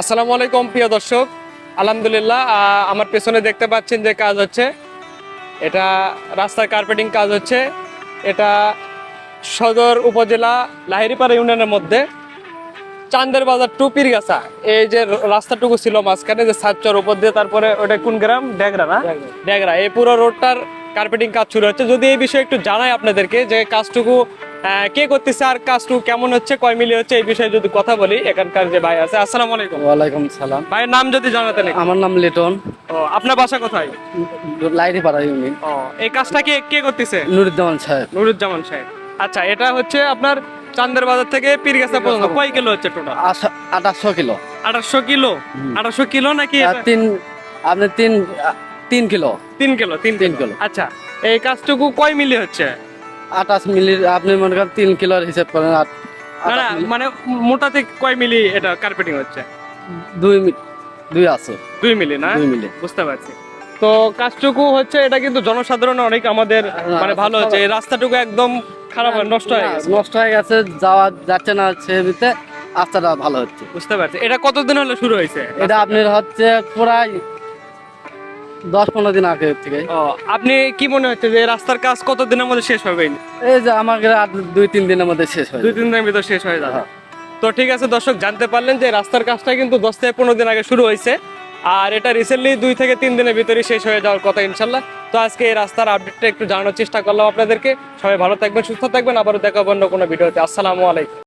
আসসালামু আলাইকুম প্রিয় দর্শক। আলহামদুলিল্লাহ আমার পেছনে দেখতে পাচ্ছেন যে কাজ হচ্ছে এটা রাস্তার কার্পেটিং কাজ হচ্ছে এটা সদর উপজেলা লাহিরিপাড়া ইউনিয়নের মধ্যে চান্দের বাজার টু পীরগাছা। এই যে রাস্তাটুকু ছিল মাঝখানে যে সাতচর উপর দিয়ে তারপরে ওটা কোন গ্রাম? ড্যাগরা না? ড্যাগরা এই পুরো রোডটার কার্পেটিং কাজ শুরু হচ্ছে। যদি এই বিষয়ে একটু জানাই আপনাদেরকে যে কাজটুকু কে করতেছে আর কাজটুকু কেমন হচ্ছে কয় মিলি হচ্ছে এই বিষয়ে যদি কথা বলি এখানকার যে ভাই আছে আসসালামু আলাইকুম। ওয়ালাইকুম সালাম। ভাইয়ের নাম যদি জানাতেন একটু। আমার নাম লিটন। ও আপনার বাসা কোথায়? লাইরিপাড়া ইউনিয়ন ও এই কাজটা কে কে করতেছে? নুরুজ্জামান সাহেব। নুরুজ্জামান সাহেব। আচ্ছা এটা হচ্ছে আপনার চান্দের বাজার থেকে পীরগাছা পর্যন্ত। কয় কিলো হচ্ছে টোটাল আঠাশশো কিলো। আঠাশশো কিলো? আঠাশশো কিলো নাকি তিন আপনি তিন তিন কিলো। তিন কিলো তিন তিন কিলো। কিলো। আচ্ছা এই কাজটুকু কয় মিলি হচ্ছে? আঠাশ মিলির আপনি মনে করেন তিন কিলোর হিসাব করেন না মিলি- মানে মোটাতে কয় মিলি এটা কার্পেটিং হচ্ছে? দুই দুই আছে। দুই মিলি না? দুই মিলি। বুঝতে পারছি। তো কাজটুকু হচ্ছে এটা কিন্তু জনসাধারণ অনেক আমাদের মানে ভালো হচ্ছে। এই রাস্তাটুকু একদম খারাপ হয়ে নষ্ট হয়ে গেছে। নষ্ট হয়ে গেছে যাওয়া যাচ্ছে না সেবিতে রাস্তাটা ভালো হচ্ছে। বুঝতে পারছি। এটা কতদিন হলো শুরু হয়েছে? এটা আপনার হচ্ছে প্রায় দশ পনেরো দিন আগে থেকে। ও আপনি কি মনে হচ্ছে যে রাস্তার কাজ কতদিনের মধ্যে শেষ হবে? এই যে আমাকে দুই তিন দিনের মধ্যে শেষ হয়ে দুই তিন দিনের ভিতর শেষ হয়ে যাবে। হ্যাঁ। তো ঠিক আছে দর্শক জানতে পারলেন যে রাস্তার কাজটা কিন্তু দশ থেকে পনেরো দিন আগে শুরু হয়েছে। আর এটা রিসেন্টলি দুই থেকে তিন দিনের ভিতরেই শেষ হয়ে যাওয়ার কথা ইনশাল্লাহ তো আজকে এই রাস্তার আপডেটটা একটু জানানোর চেষ্টা করলাম আপনাদেরকে। সবাই ভালো থাকবেন সুস্থ থাকবেন। আবারও দেখা অন্য কোনো ভিডিওতে। আসসালামু আলাইকুম।